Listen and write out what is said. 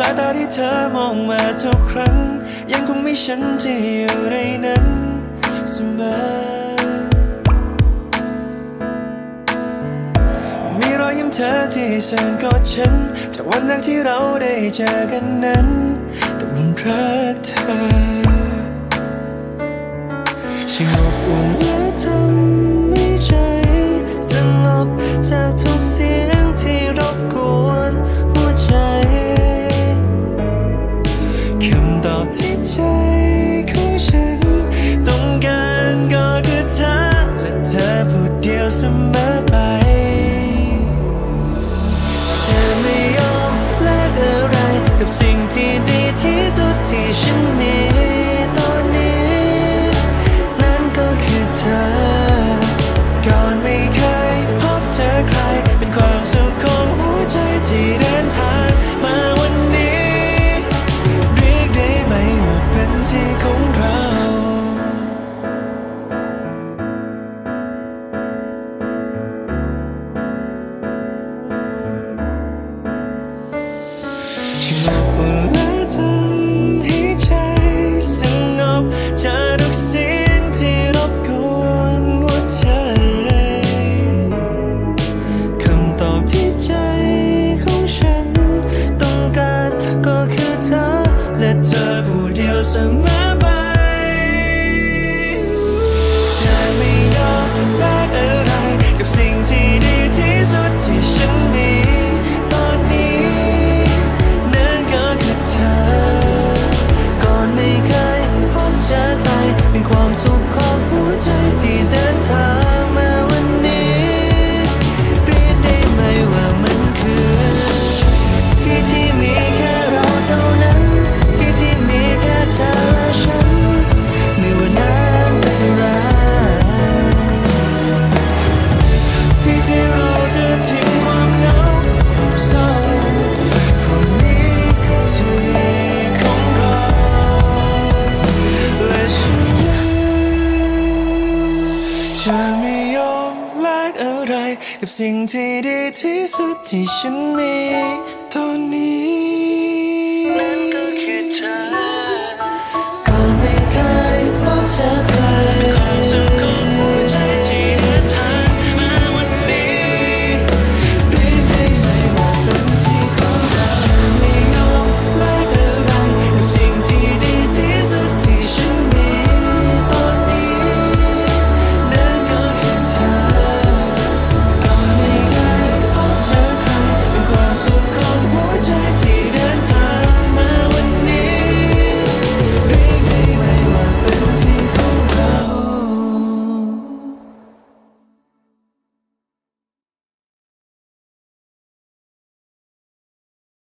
สายตาที่เธอมองมาทุกครั้ง ยังคงไม่ฉันจะอยู่ในนั้นเสมอ มีรอยยิ้มเธอที่สั่งกอดฉัน จากวันแรกที่เราได้เจอกันนั้นตกลุมรักเธอช่างอบอุ่นและทำให้ใจสงบจากทุกเสียง ใจของฉัน ต้องการก็คือเธอและเธอผู้เดียวเสมอไป เธอไม่ยอมแลกอะไรกับสิ่งที่ดีที่สุดที่ฉันมี เจะไม่ยอมแลกอะไร กับสิ่งที่ดีที่สุดที่ฉันมีตอน